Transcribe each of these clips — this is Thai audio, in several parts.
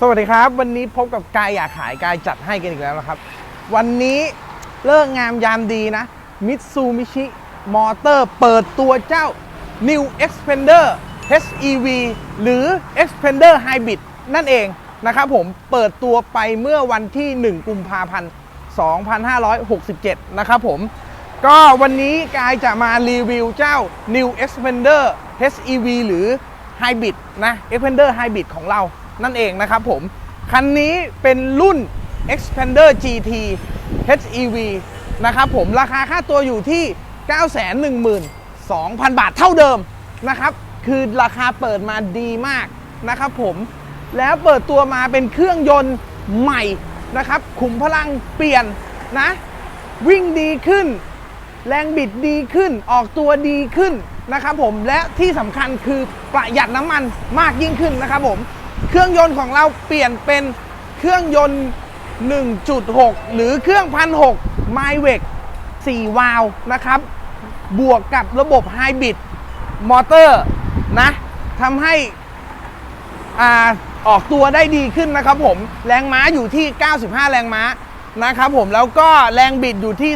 สวัสดีครับ วันนี้พบกับกายอยากขายกายจัดให้กันอีกแล้วนะครับ วันนี้เลิกงามยามดีนะมิตซูมิชิมอเตอร์เปิดตัวเจ้า New Xpander HEV หรือ Xpander Hybrid นั่นเองนะครับผมเปิดตัวไปเมื่อวันที่ 1 กุมภาพันธ์ 2567 นะครับผม ก็วันนี้กายจะมารีวิวเจ้า New Xpander HEV หรือ Hybrid นะ Xpander Hybrid ของเรา นั่นเองนะครับผม คันนี้เป็นรุ่น Expander GT HEV นะครับผมราคาค่าตัวอยู่ที่ 912,000 บาทเท่าเดิมนะครับ คือราคาเปิดมาดีมากนะครับผมแล้วเปิดตัวมาเป็นเครื่องยนต์ใหม่นะครับ ขุมพลังเปลี่ยนนะ วิ่งดีขึ้น แรงบิดดีขึ้น ออกตัวดีขึ้นนะครับผม และที่สำคัญคือประหยัดน้ำมันมากยิ่งขึ้นนะครับผม เครื่องยนต์ของเราเปลี่ยนเป็นเครื่องยนต์ 1.6 หรือเครื่องพันหกไมเวก4วาล์วนะครับ บวกกับระบบไฮบริดมอเตอร์นะทำให้อ่าออกตัวได้ดีขึ้นนะครับผม แรงม้าอยู่ที่ 95 แรงม้านะครับผม แล้วก็แรงบิดอยู่ที่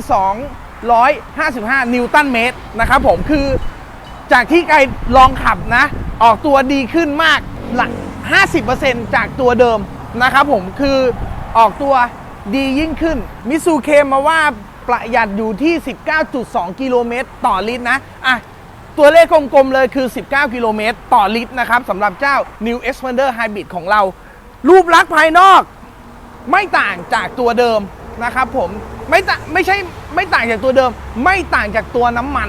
255 นิวตันเมตรนะครับผม คือจากที่ไกลองขับนะ ออกตัวดีขึ้นมากหลัก 50%จากตัวเดิมนะครับผมคือออกตัวดียิ่งขึ้น มิซูเคมมาว่าประหยัดอยู่ที่ 19.2 กิโลเมตรต่อลิตรนะอะตัวเลขกลมๆเลยคือ 19 กิโลเมตรต่อลิตรนะครับสำหรับเจ้า New Xpander Hybrid ของเรา รูปลักษณ์ภายนอกไม่ต่างจากตัวเดิมนะครับผมไม่ต่างไม่ใช่ไม่ต่างจากตัวเดิม ไม่ต่างจากตัวน้ำมัน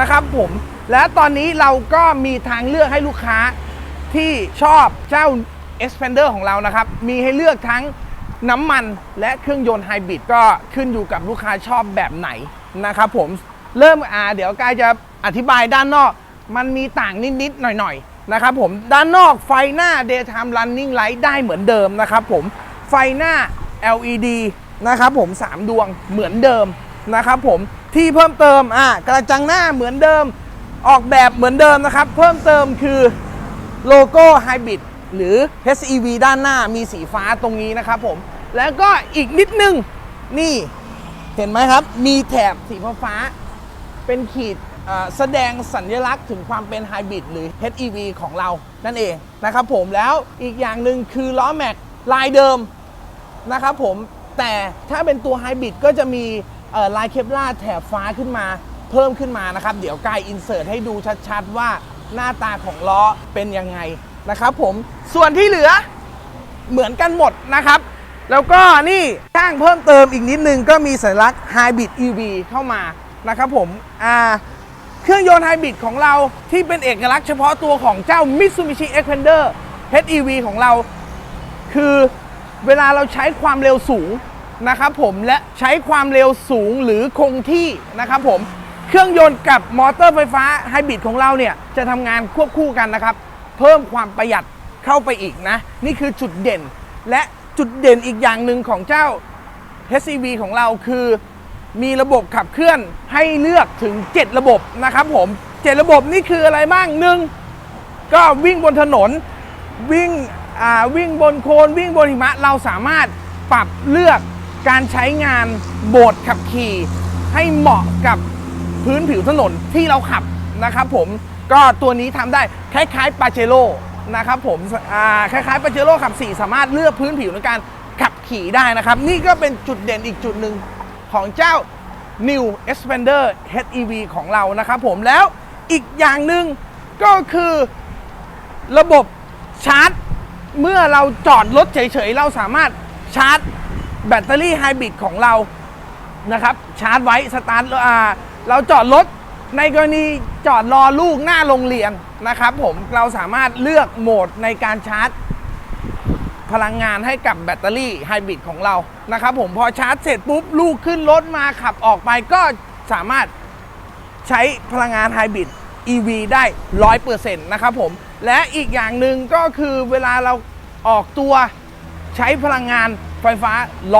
นะครับผมและตอนนี้เราก็มีทางเลือกให้ลูกค้า ที่ชอบเจ้า Xpander ของเรานะครับ มีให้เลือกทั้งน้ำมันและเครื่องยนต์ไฮบริดก็ขึ้นอยู่กับลูกค้าชอบแบบไหนนะครับผมเริ่มอ่าเดี๋ยวกายจะอธิบายด้านนอก มันมีต่างนิดๆหน่อยๆนะครับผมด้านนอกไฟหน้า daytime running light ได้เหมือนเดิมนะครับผมไฟหน้า LED นะครับผม 3 ดวงเหมือนเดิมนะครับผมที่เพิ่มเติมอ่ากระจังหน้าเหมือนเดิม ออกแบบเหมือนเดิมนะครับ เพิ่มเติมคือ โลโก้ไฮบริดหรือ HEV ด้านหน้ามีสีฟ้าตรงนี้นะครับผม แล้วก็อีกนิดนึง นี่เห็นไหมครับ มีแถบสีฟ้าเป็นขีดแสดงสัญลักษณ์ถึงความเป็นไฮบริดหรือ HEV ของเรานั่นเองนะครับผมแล้วอีกอย่างหนึ่งคือล้อแม็กลายเดิมนะครับผมแต่ถ้าเป็นตัวไฮบริดก็จะมีลายเคปลาแถบฟ้าขึ้นมา เพิ่มขึ้นมานะครับ เดี๋ยวกายอินเสิร์ตให้ดูชัดๆว่า หน้าตาของล้อเป็นยังไงนะครับผมส่วนที่เหลือเหมือนกันหมดนะครับ แล้วก็นี่ช่างเพิ่มเติมอีกนิดนึงก็มีสัญลักษณ์ Hybrid EV เข้ามานะครับผมอ่าเครื่องยนต์ไฮบริดของเราที่เป็นเอกลักษณ์เฉพาะตัวของเจ้า Mitsubishi Xpander HEV ของเรา คือเวลาเราใช้ความเร็วสูงนะครับผมและใช้ความเร็วสูงหรือคงที่นะครับผม เครื่องยนต์กับมอเตอร์ไฟฟ้าไฮบริดของเราเนี่ยจะทำงานควบคู่กันนะครับ เพิ่มความประหยัดเข้าไปอีกนะ นี่คือจุดเด่น และจุดเด่นอีกอย่างหนึ่งของเจ้า HCV ของเราคือมีระบบขับเคลื่อนให้เลือกถึง 7 ระบบนะครับผม7ระบบนี่คืออะไรบ้างหนึ่งก็วิ่งบนถนนวิ่งวิ่งบนโคลนวิ่งบนหิมะเราสามารถปรับเลือกการใช้งานโหมดขับขี่ให้เหมาะกับ พื้นผิวถนนที่เราขับนะครับผมก็ตัวนี้ทำได้คล้ายๆปาเจโร่นะครับผมคล้ายๆปาเจโร่ขับ 4 สามารถเลือกพื้นผิวในการขับขี่ได้นะครับ นี่ก็เป็นจุดเด่นอีกจุดหนึ่งของเจ้า New Xpander HEV ของเรานะครับผมแล้วอีกอย่างหนึ่งก็คือระบบชาร์จ เมื่อเราจอดรถเฉยๆ เราสามารถชาร์จแบตเตอรี่ไฮบริดของเรานะครับชาร์จไว้สตาร์ทอ่า เราจอดรถในกรณีจอดรอลูกหน้าโรงเรียนนะครับผมเราสามารถเลือกโหมดในการชาร์จ พลังงานให้กับแบตเตอรี่ไฮบริดของเรานะครับผมพอชาร์จเสร็จปุ๊บลูกขึ้นรถมาขับออกไปก็สามารถใช้พลังงานไฮบริด EV ได้100%นะครับผม และอีกอย่างหนึ่งก็คือเวลาเราออกตัวใช้พลังงานไฟฟ้า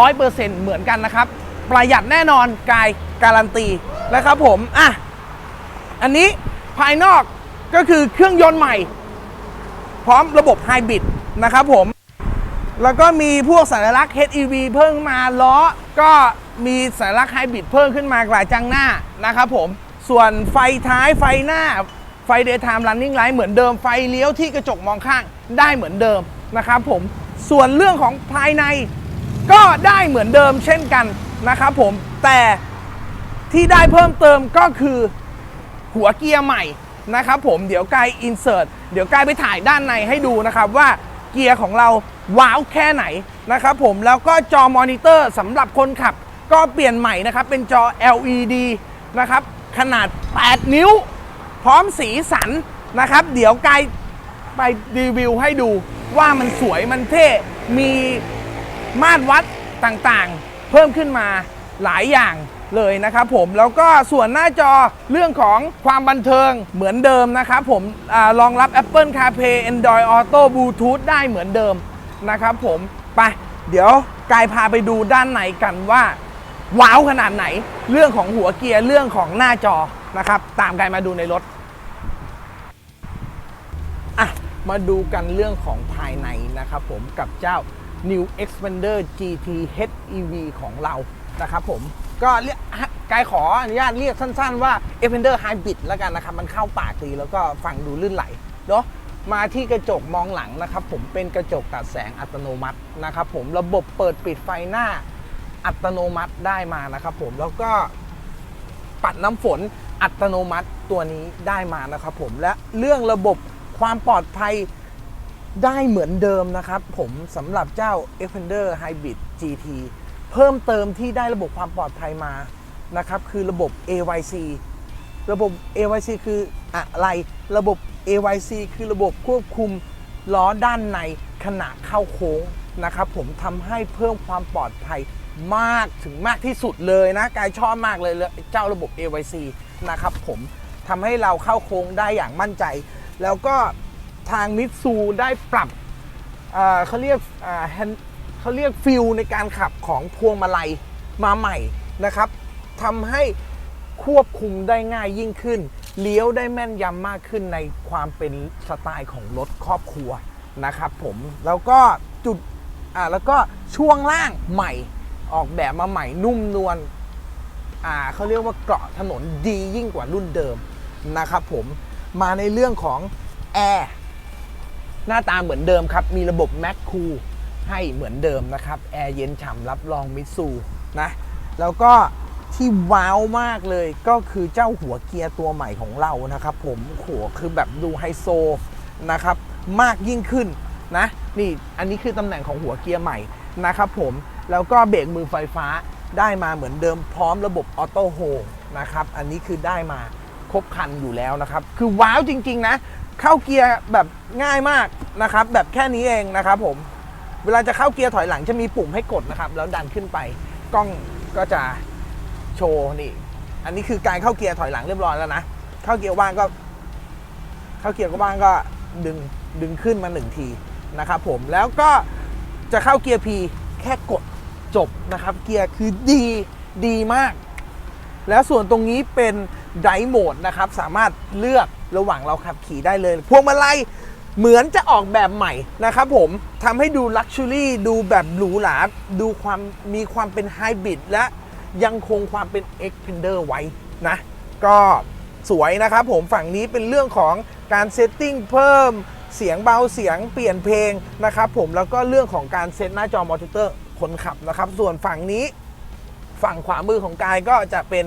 100%เหมือนกันนะครับ ประหยัดแน่นอนกายการันตีนะครับผมอะอันนี้ภายนอกก็คือเครื่องยนต์ใหม่ พร้อมระบบไฮบริดนะครับผม แล้วก็มีพวกสัญลักษณ์ HEV เพิ่มมาล้อ ก็มีสัญลักษณ์ไฮบริดเพิ่มขึ้นมากระจังหน้านะครับผม ส่วนไฟท้ายไฟหน้าไฟ daytime running light เหมือนเดิมไฟเลี้ยวที่กระจกมองข้างได้เหมือนเดิมนะครับผม ส่วนเรื่องของภายในก็ได้เหมือนเดิมเช่นกัน นะครับผมแต่ที่ได้เพิ่มเติมก็คือหัวเกียร์ใหม่นะครับผมเดี๋ยวกายอินเสิร์ตเดี๋ยวกายไปถ่ายด้านในให้ดูนะครับว่าเกียร์ของเราว้าวแค่ไหนนะครับผมแล้วก็จอมอนิเตอร์สำหรับคนขับ ก็เปลี่ยนใหม่นะครับ เป็นจอ LED นะครับขนาด 8 นิ้ว พร้อมสีสันนะครับ เดี๋ยวกายไปรีวิวให้ดูว่ามันสวยมันเท่ มีมาตรวัดต่างๆ เพิ่มขึ้นมาหลายอย่างเลยนะครับผมแล้วก็ส่วนหน้าจอเรื่องของความบันเทิงเหมือนเดิมนะครับผมอรองรับ Apple CarPlay Android Auto Bluetooth ได้เหมือนเดิมนะครับผมไปเดี๋ยวกายพาไปดูด้านในกันว่า ว้าวขนาดไหน เรื่องของหัวเกียร์เรื่องของหน้าจอนะครับ ตามกายมาดูในรถอะมาดูกันเรื่องของภายในนะครับผมกับเจ้า New Xpander GT HEV ของเรานะครับผมก็เรียกกายขออนุญาตเรียกสั้นๆว่า Xpander Hybrid แล้วกันนะครับ มันเข้าปากดีแล้วก็ฟังดูลื่นไหลเนาะมาที่กระจกมองหลังนะครับ ผมเป็นกระจกตัดแสงอัตโนมัตินะครับผมระบบเปิดปิดไฟหน้าอัตโนมัติได้มานะครับผมแล้วก็ปัดน้ำฝนอัตโนมัติตัวนี้ได้มานะครับผมและเรื่องระบบความปลอดภัย ได้เหมือนเดิมนะครับ ผมสำหรับเจ้า Defender Hybrid GT เพิ่มเติมที่ได้ระบบความปลอดภัยมานะครับ คือระบบ AYC ระบบ AYC คืออะไร ระบบ AYC คือระบบควบคุมล้อด้านในขณะเข้าโค้งนะครับ ผมทำให้เพิ่มความปลอดภัยมากถึงมากที่สุดเลยนะ กายชอบมากเลยเจ้าระบบ AYC นะครับผมทำให้เราเข้าโค้งได้อย่างมั่นใจ แล้วก็ ทางมิตซูได้ปรับเขาเรียกเขาเรียกฟิลในการขับของพวงมาลัยมาใหม่นะครับทำให้ควบคุมได้ง่ายยิ่งขึ้น เลี้ยวได้แม่นยำมากขึ้นในความเป็นสไตล์ของรถครอบครัวนะครับผมแล้วก็จุดอ่าแล้วก็ช่วงล่างใหม่ออกแบบมาใหม่นุ่มนวลอ่าเขาเรียกว่าเกาะถนนดียิ่งกว่ารุ่นเดิมนะครับผมมาในเรื่องของแอร์ หน้าตาเหมือนเดิมครับ มีระบบแม็กคูให้เหมือนเดิมนะครับแอร์เย็นฉ่ำรับรองมิตซูนะแล้วก็ที่ว้าวมากเลยก็คือเจ้าหัวเกียร์ตัวใหม่ของเรานะครับ ผมหัวคือแบบดูไฮโซนะครับ มากยิ่งขึ้นนะนี่อันนี้คือตำแหน่งของหัวเกียร์ใหม่นะครับผมแล้วก็เบรกมือไฟฟ้าได้มาเหมือนเดิมพร้อมระบบออโต้โฮนะครับ อันนี้คือได้มาครบคันอยู่แล้วนะครับ คือว้าวจริง ๆ นะ เข้าเกียร์แบบง่ายมากนะครับ แบบแค่นี้เองนะครับผมเวลาจะเข้าเกียร์ถอยหลังจะมีปุ่มให้กดนะครับ แล้วดันขึ้นไปกล้องก็จะโชว์นี่ อันนี้คือการเข้าเกียร์ถอยหลังเรียบร้อยแล้วนะเข้าเกียร์ว่างก็ เข้าเกียร์ก็ว่างก็ดึงดึงขึ้นมาหนึ่งทีนะครับผมแล้วก็จะเข้าเกียร์ P แค่กดจบนะครับ เกียร์คือดีดีมาก แล้วส่วนตรงนี้เป็น ไดโหมดนะครับ สามารถเลือกระหว่างเราขับขี่ได้เลย พวงมาลัยเหมือนจะออกแบบใหม่นะครับผมทำให้ดูลักชัวรี่ดูแบบหรูหราดูความมีความเป็นไฮบริดและยังคงความเป็น e x p e n d e r ไว้นะ ก็สวยนะครับผมฝั่งนี้เป็นเรื่องของการเซตติ้งเพิ่มเสียงเบาเสียงเปลี่ยนเพลงนะครับผมแล้วก็เรื่องของการเซตหน้าจอมอนิเตอร์คนขับนะครับ ส่วนฝั่งนี้ฝั่งขวามือของกายก็จะเป็น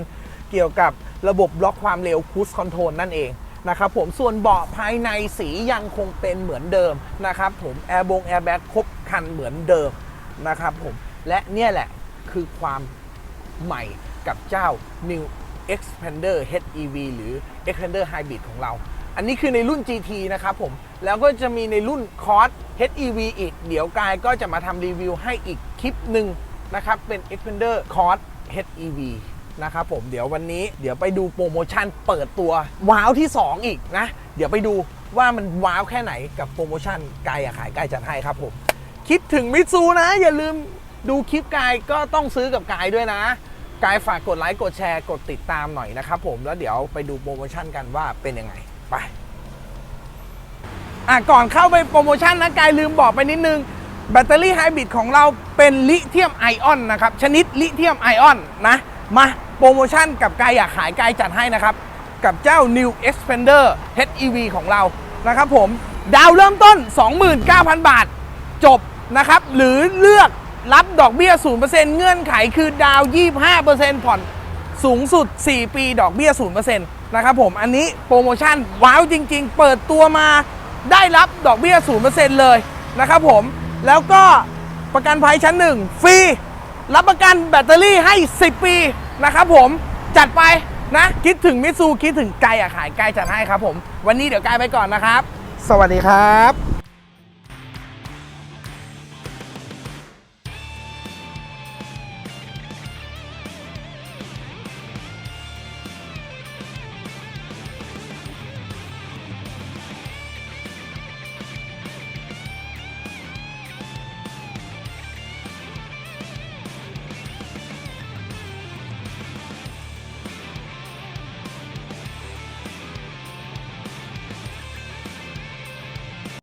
เกี่ยวกับ ระบบบล็อกความเร็วคูสคอนโทรลนั่นเองนะครับผมส่วนเบาะภายในสียังคงเป็นเหมือนเดิมนะครับผมแอร์บงแอร์แบ็กครบคันเหมือนเดิมนะครับผมและเนี่ยแหละคือความใหม่กับเจ้า New Expander HEV หรือ Expander Hybrid ของเรา อันนี้คือในรุ่น GT นะครับผม แล้วก็จะมีในรุ่น Cross HEV อีก เดี๋ยวกายก็จะมาทำรีวิวให้อีกคลิปหนึ่งนะครับ เป็น Expander Cross HEV นะครับผมเดี๋ยววันนี้เดี๋ยวไปดูโปรโมชั่นเปิดตัวว้าวที่ 2 อีกนะ เดี๋ยวไปดูว่ามันว้าวแค่ไหนกับโปรโมชั่นกายอะขายกายจัดให้ครับผมคิดถึงมิตซูนะ อย่าลืมดูคลิปกายก็ต้องซื้อกับกายด้วยนะ กายฝากกดไลค์กดแชร์กดติดตามหน่อยนะครับผมแล้วเดี๋ยวไปดูโปรโมชั่นกันว่าเป็นยังไงไปอะก่อนเข้าไปโปรโมชั่นนะกายลืมบอกไปนิดนึงแบตเตอรี่ไฮบริดของเราเป็นลิเธียมไอออนนะครับชนิดลิเธียมไอออนนะ มาโปรโมชั่นกับกายอยากขายกายจัดให้นะครับ กับเจ้า New Expander HEV ของเรานะครับผมดาวเริ่มต้น 29,000 บาท จบนะครับ หรือเลือกรับดอกเบี้ย 0%เงื่อนไขคือดาว 25%ผ่อนสูงสุด 4 ปีดอกเบี้ย 0%นะครับผมอันนี้โปรโมชั่น ว้าวจริง ๆ เปิดตัวมาได้รับดอกเบี้ย 0%เลยนะครับผมแล้วก็ประกันภัยชั้น 1 ฟรี รับประกันแบตเตอรี่ให้ 10 ปีนะครับผมจัดไปนะ คิดถึงมิซูคิดถึงไกลอะขายไกลจัดให้ครับผม วันนี้เดี๋ยวไกลไปก่อนนะครับ สวัสดีครับ